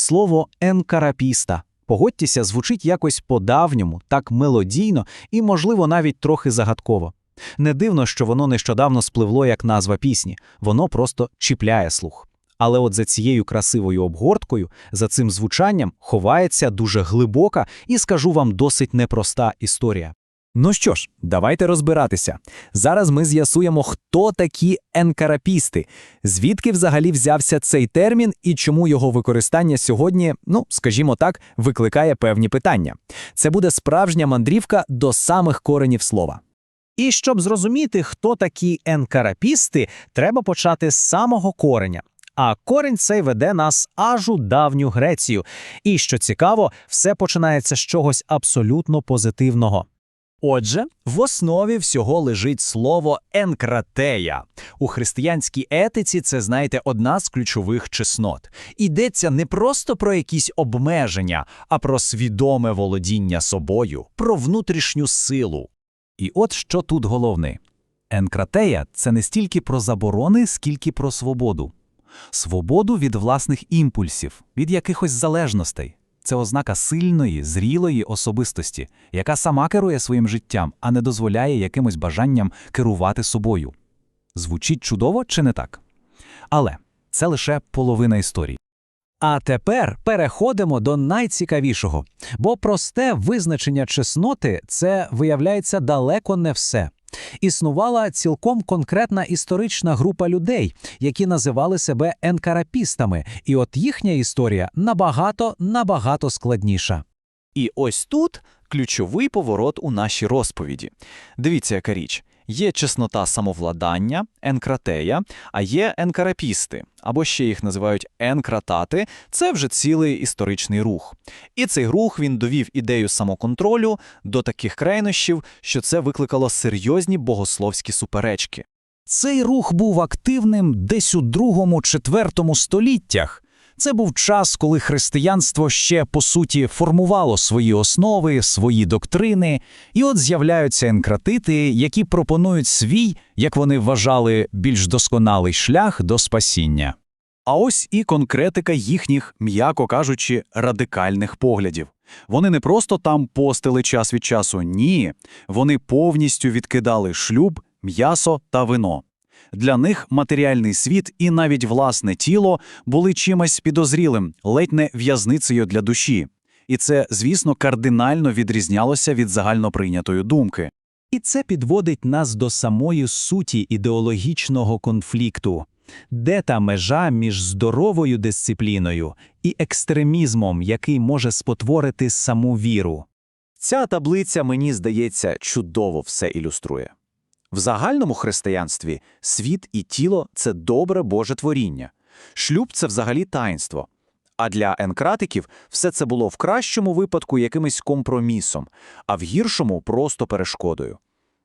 Слово енкарапіста. Погодьтеся, звучить якось по-давньому, так мелодійно і, можливо, навіть трохи загадково. Не дивно, що воно нещодавно спливло як назва пісні, воно просто чіпляє слух. Але от за цією красивою обгорткою, за цим звучанням ховається дуже глибока і, скажу вам, досить непроста історія. Ну що ж, давайте розбиратися. Зараз ми з'ясуємо, хто такі енкарапісти, звідки взагалі взявся цей термін і чому його використання сьогодні, ну скажімо так, викликає певні питання. Це буде справжня мандрівка до самих коренів слова. І щоб зрозуміти, хто такі енкарапісти, треба почати з самого кореня. А корень цей веде нас аж у давню Грецію. І що цікаво, все починається з чогось абсолютно позитивного. Отже, в основі всього лежить слово енкратея. У християнській етиці це, знаєте, одна з ключових чеснот. Йдеться не просто про якісь обмеження, а про свідоме володіння собою, про внутрішню силу. І от що тут головне: енкратея це не стільки про заборони, скільки про свободу. Свободу від власних імпульсів, від якихось залежностей. Це ознака сильної, зрілої особистості, яка сама керує своїм життям, а не дозволяє якимось бажанням керувати собою. Звучить чудово чи не так? Але це лише половина історії. А тепер переходимо до найцікавішого, бо просте визначення чесноти це виявляється далеко не все. Існувала цілком конкретна історична група людей, які називали себе енкарапістами, і от їхня історія набагато набагато складніша. І ось тут ключовий поворот у нашій розповіді. Дивіться, яка річ. Є чеснота самовладання, енкратея, а є енкарапісти, або ще їх називають енкратати. Це вже цілий історичний рух. І цей рух він довів ідею самоконтролю до таких крайнощів, що це викликало серйозні богословські суперечки. Цей рух був активним десь у другому-четвертому століттях. Це був час, коли християнство ще по суті формувало свої основи, свої доктрини, і от з'являються енкратити, які пропонують свій, як вони вважали, більш досконалий шлях до спасіння. А ось і конкретика їхніх, м'яко кажучи, радикальних поглядів. Вони не просто там постили час від часу, ні, вони повністю відкидали шлюб, м'ясо та вино. Для них матеріальний світ і навіть власне тіло були чимось підозрілим, ледь не в'язницею для душі. І це, звісно, кардинально відрізнялося від загальноприйнятої думки. І це підводить нас до самої суті ідеологічного конфлікту. Де та межа між здоровою дисципліною і екстремізмом, який може спотворити саму віру? Ця таблиця, мені здається, чудово все ілюструє. В загальному християнстві світ і тіло це добре Боже творіння. Шлюб це взагалі таїнство. А для енкратиків все це було в кращому випадку якимось компромісом, а в гіршому просто перешкодою.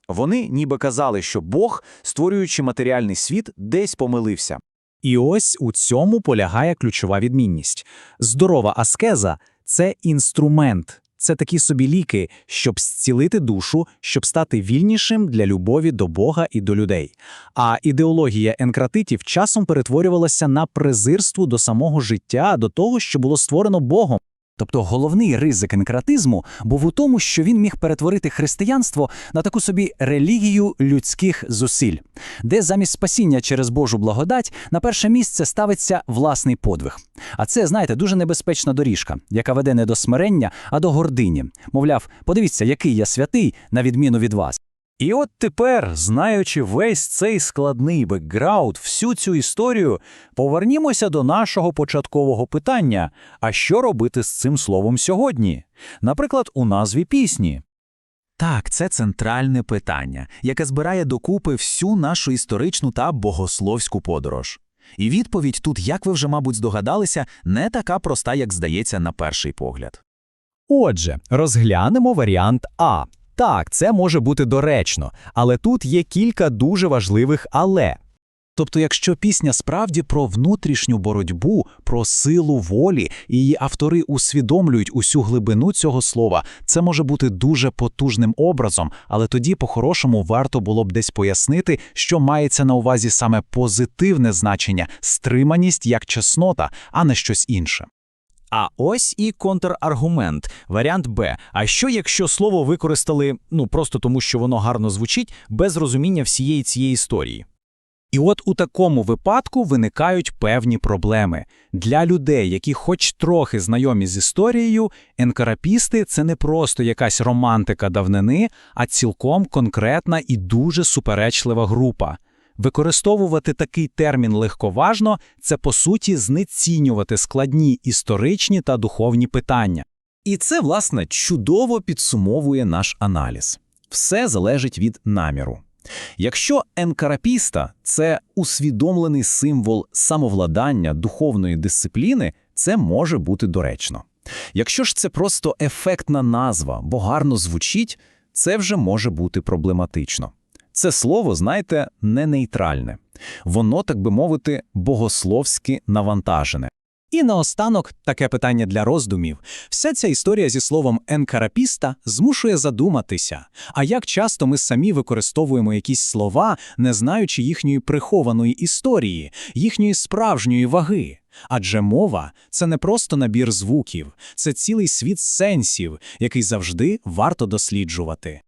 Вони ніби казали, що Бог, створюючи матеріальний світ, десь помилився. І ось у цьому полягає ключова відмінність. Здорова аскеза це інструмент, це такі собі ліки, щоб зцілити душу, щоб стати вільнішим для любові до Бога і до людей. А ідеологія енкратитів часом перетворювалася на презирство до самого життя, до того, що було створено Богом. Тобто головний ризик енкратизму був у тому, що він міг перетворити християнство на таку собі релігію людських зусиль, де замість спасіння через Божу благодать на перше місце ставиться власний подвиг. А це, знаєте, дуже небезпечна доріжка, яка веде не до смирення, а до гордині. Мовляв, подивіться, який я святий, на відміну від вас. І от тепер, знаючи весь цей складний бекграунд, всю цю історію, повернімося до нашого початкового питання: а що робити з цим словом сьогодні? Наприклад, у назві пісні. Так, це центральне питання, яке збирає докупи всю нашу історичну та богословську подорож. І відповідь тут, як ви вже, мабуть, здогадалися, не така проста, як здається на перший погляд. Отже, розглянемо варіант А. Так, це може бути доречно, але тут є кілька дуже важливих але. Тобто, якщо пісня справді про внутрішню боротьбу, про силу волі, і її автори усвідомлюють усю глибину цього слова, це може бути дуже потужним образом, але тоді, по-хорошому, варто було б десь пояснити, що мається на увазі саме позитивне значення, стриманість як чеснота, а не щось інше. А ось і контраргумент, варіант Б. А що якщо слово використали ну просто тому, що воно гарно звучить, без розуміння всієї цієї історії? І от у такому випадку виникають певні проблеми. Для людей, які хоч трохи знайомі з історією, енкарапісти – це не просто якась романтика давнини, а цілком конкретна і дуже суперечлива група. Використовувати такий термін легковажно – це, по суті, знецінювати складні історичні та духовні питання. І це, власне, чудово підсумовує наш аналіз. Все залежить від наміру. Якщо енкарапіста – це усвідомлений символ самовладання, духовної дисципліни, це може бути доречно. Якщо ж це просто ефектна назва, бо гарно звучить, це вже може бути проблематично. Це слово, знаєте, не нейтральне. Воно, так би мовити, богословськи навантажене. І наостанок таке питання для роздумів. Вся ця історія зі словом «енкарапіста» змушує задуматися, а як часто ми самі використовуємо якісь слова, не знаючи їхньої прихованої історії, їхньої справжньої ваги. Адже мова – це не просто набір звуків, це цілий світ сенсів, який завжди варто досліджувати.